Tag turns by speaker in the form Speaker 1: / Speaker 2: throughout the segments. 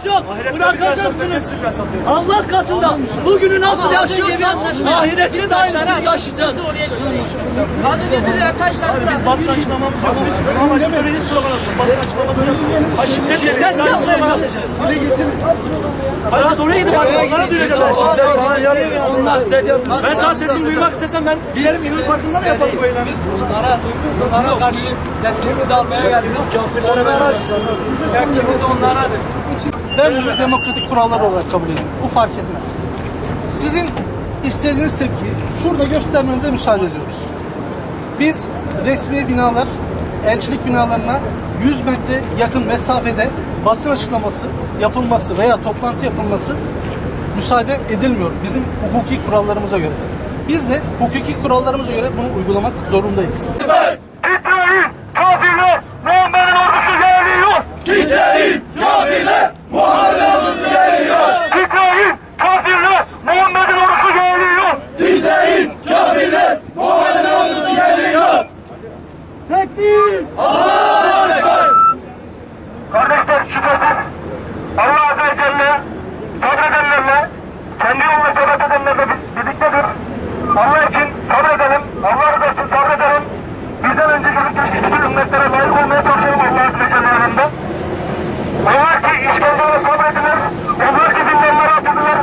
Speaker 1: lüzumumuz yok. Bırakacaksınız. Allah katında bugünü nasıl yaşıyorsan ahirette de aynısını yaşayacağız.
Speaker 2: Az önce dediler kaç tane
Speaker 3: Biz basın açıklamamız yok. Biz ama söylediğiniz slogan atın. Basın açıklaması yok. Ha
Speaker 1: yapmaya
Speaker 3: slogan
Speaker 1: çalışacağız.
Speaker 3: Biz oraya gidip abi onlara duyuracağız.
Speaker 1: Ne?
Speaker 3: Ben sana sesini duymak istesem ben giderim İzmir Parkı'nda mı yapalım bu eylemi?
Speaker 1: Bunlara, bunlara karşı tepkimizi almaya geldik. Kafirlere beraber. Tepkimiz onlaradır.
Speaker 4: Ben bunu demokratik kurallar olarak kabul ediyorum. Bu fark etmez. Sizin istediğiniz tepkiyi şurada göstermenize müsaade ediyoruz. Biz resmi binalar, elçilik binalarına 100 metre yakın mesafede basın açıklaması yapılması veya toplantı yapılması müsaade edilmiyor bizim hukuki kurallarımıza göre. Biz de hukuki kurallarımıza göre bunu uygulamak zorundayız.
Speaker 5: Titreyin kafirler Muhammed'in ordusu geliyor.
Speaker 3: Titreyin kafirler Muhammed ordusu geliyor.
Speaker 5: Titreyin kafirler Muhammed'in ordusu geliyor.
Speaker 3: Titreyin kafirler Muhammed ordusu geliyor.
Speaker 5: Onlar ki zindanlara atıldılar.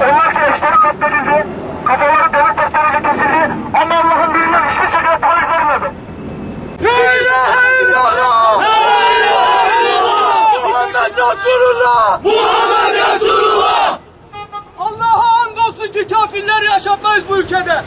Speaker 5: Onlar ki eşleri katledildi. Kafaları demir taşlarıyla kesildi. Ama Allah'ın dininden hiçbir şekilde taviz verilmedi.
Speaker 3: La ilahe illallah! La ilahe illallah! Muhammed Resulullah! Muhammed Resulullah!
Speaker 1: Allah'a andolsun ki kafirleri yaşatmayız bu ülkede.